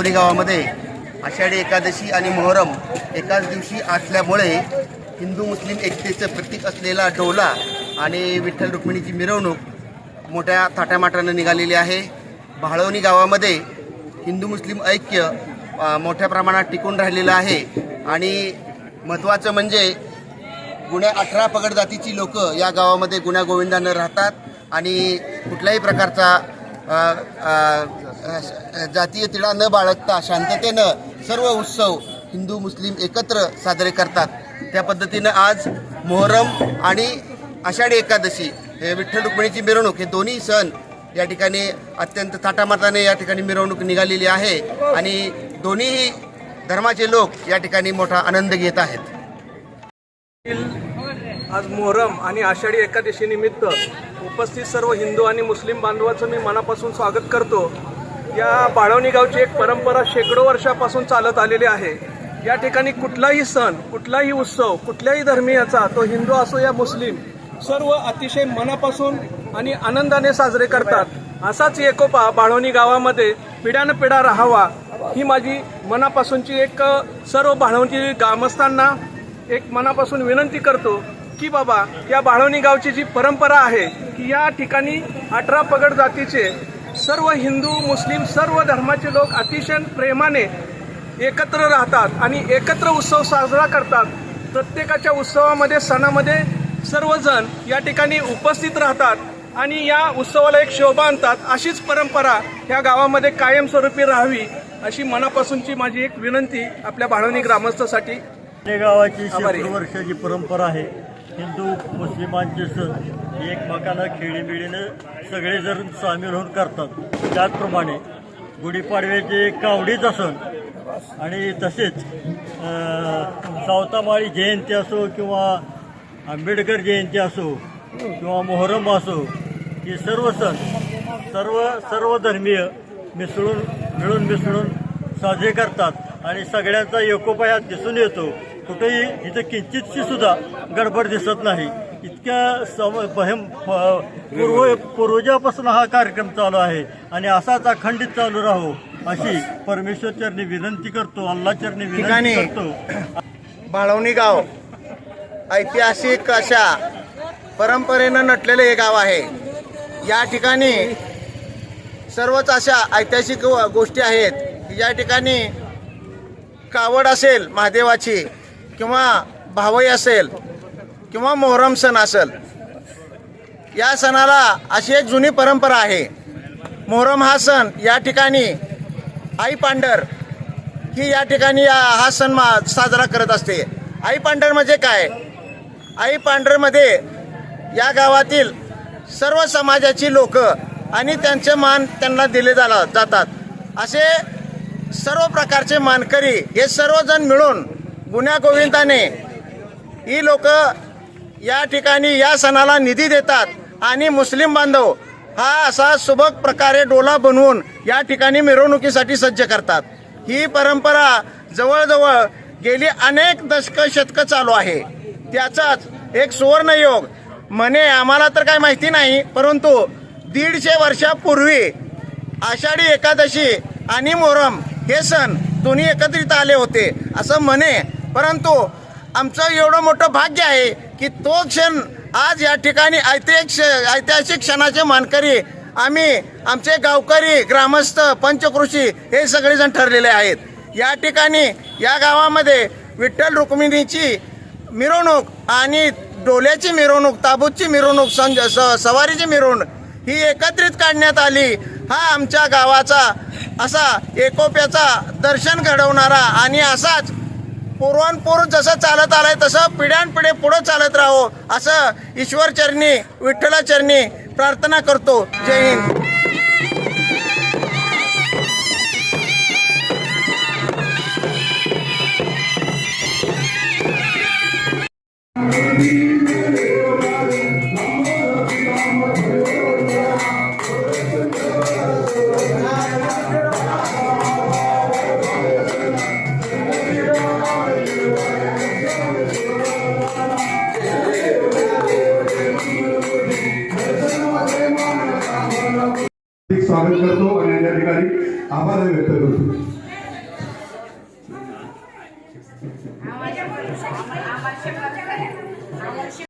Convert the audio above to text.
माळवणी गावामध्ये आषाढी एकादशी आणि मोहरम एकाच दिवशी असल्यामुळे हिंदू मुस्लिम एकतेचं प्रतीक असलेला डोला आणि विठ्ठल रुक्मिणीची मिरवणूक मोठ्या थाटामाटानं निघालेली आहे. भाळवणी गावामध्ये हिंदू मुस्लिम ऐक्य मोठ्या प्रमाणात टिकून राहिलेलं आहे. आणि महत्त्वाचं म्हणजे गुन्ह्या अठरा पगड जातीची लोक या गावामध्ये गुन्ह्या गोविंदानं राहतात आणि कुठल्याही प्रकारचा जातीय तिढा न बाळगता शांततेनं सर्व उत्सव हिंदू मुस्लिम एकत्र साजरे करतात. त्या पद्धतीनं आज मोहरम आणि आषाढी एकादशी हे विठ्ठल रुक्मिणीची मिरवणूक हे दोन्ही सण या ठिकाणी अत्यंत थाटामाटाने या ठिकाणी मिरवणूक निघालेली आहे आणि दोन्ही धर्माचे लोक या ठिकाणी मोठा आनंद घेत आहेत. आज मोहरम आणि आषाढी एकादशी निमित्त उपस्थित सर्व हिंदू आणि मुस्लिम बांधवाचं मी मनापासून स्वागत करतो. या बाळवणी गावची एक परंपरा शेकडो वर्षापासून चालत आलेली आहे. या ठिकाणी कुठलाही सण कुठलाही उत्सव कुठल्याही धर्मीयाचा तो हिंदू असो या मुस्लिम सर्व अतिशय मनापासून आणि आनंदाने साजरे करतात. असाच एकोपा बाळवणी गावामध्ये पिढ्यानं पिढा राहावा ही माझी मनापासूनची एक सर्व बाळवणी ग्रामस्थांना एक मनापासून विनंती करतो की बाबा या बाळवणी गावची जी परंपरा आहे की या ठिकाणी अठरा पगड जातीचे सर्व हिंदू मुस्लिम सर्व धर्माचे लोक अतिशय प्रेमाने एकत्र राहतात आणि एकत्र उत्सव साजरा करतात. प्रत्येकाच्या उत्सवामध्ये सणामध्ये सर्वजण या ठिकाणी उपस्थित राहतात आणि या उत्सवाला एक शोभा आणतात. अशीच परंपरा ह्या गावामध्ये कायमस्वरूपी राहावी अशी मनापासूनची माझी एक विनंती आपल्या बाळवणी ग्रामस्थासाठी. गावाची. वर्षाची परंपरा आहे. हिंदू मुस्लिमांचे सण एकमेकाला खेळीबिळीनं सगळेजण सामील होऊन करतात. त्याचप्रमाणे गुढीपाडव्याचे कावडीचा सण आणि तसेच सावतामाळी जयंती असो किंवा आंबेडकर जयंती असो किंवा मोहरम असो हे सर्व सण सर्व सर्व धर्मीय मिसळून मिळून मिसळून साजरे करतात आणि सगळ्यांचा एकोपा ह्यात दिसून येतो. कुठेही इथं किंचितशी सुद्धा गडबड दिसत नाही. इतक्या सम प- पूर्व पूर्वजापासून हा कार्यक्रम चालू आहे आणि असाच अखंडित चालू राहो अशी परमेश्वर चरणी विनंती करतो अल्ला चरणी विनंती करतो. बाळवणी गाव ऐतिहासिक अशा परंपरेनं नटलेलं हे गाव आहे. या ठिकाणी सर्वच अशा ऐतिहासिक व- गोष्टी आहेत की या ठिकाणी कावड असेल महादेवाची किंवा भावई असेल किंवा मोहरम सण असेल या सणाला अशी एक जुनी परंपरा आहे. मोहरम हा सण या ठिकाणी आई पांढर ही या ठिकाणी या हा सण मा साजरा करत असते. आई पांढर म्हणजे काय? आई पांढरमध्ये या गावातील सर्व समाजाची लोक आणि त्यांचे मान त्यांना दिले जाला जातात. असे सर्व प्रकारचे मानकरी हे सर्वजण मिळून गुन्ह्या गोविंदाने ही लोक या ठिकाणी या सणाला निधी देतात. आणि मुस्लिम बांधव हा असा सुबक प्रकारे डोला बनवून या ठिकाणी मिरवणुकीसाठी सज्ज करतात. ही परंपरा जवळजवळ गेली अनेक दशक शतकं चालू आहे. त्याचाच एक सुवर्णयोग. म्हणे आम्हाला तर काय माहिती नाही परंतु दीडशे वर्षापूर्वी आषाढी एकादशी आणि मोहरम हे सण दोन्ही एकत्रित आले होते असं म्हणे. परंतु आमचं एवढं मोठं भाग्य आहे की तो क्षण आज या ठिकाणी ऐतिहासिक ऐतिहासिक क्षणाचे मानकरी आम्ही आमचे गावकरी ग्रामस्थ पंचकृषी हे सगळेजण ठरलेले आहेत. या ठिकाणी या गावामध्ये विठ्ठल रुक्मिणीची मिरवणूक आणि डोल्याची मिरवणूक ताबूतची मिरवणूक संज स सवारीची मिरवणूक ही एकत्रित काढण्यात आली. हा आमच्या गावाचा असा एकोप्याचा दर्शन घडवणारा आणि असाच पूर्वानपूर्व जसं चालत आलंय तसं पिढ्यानपिढे पुढं चालत राहो. असं ईश्वरचरणी विठ्ठलाचरणी प्रार्थना करतो. जय हिंद. स्वागत करतो आणि या ठिकाणी आभार व्यक्त करतो.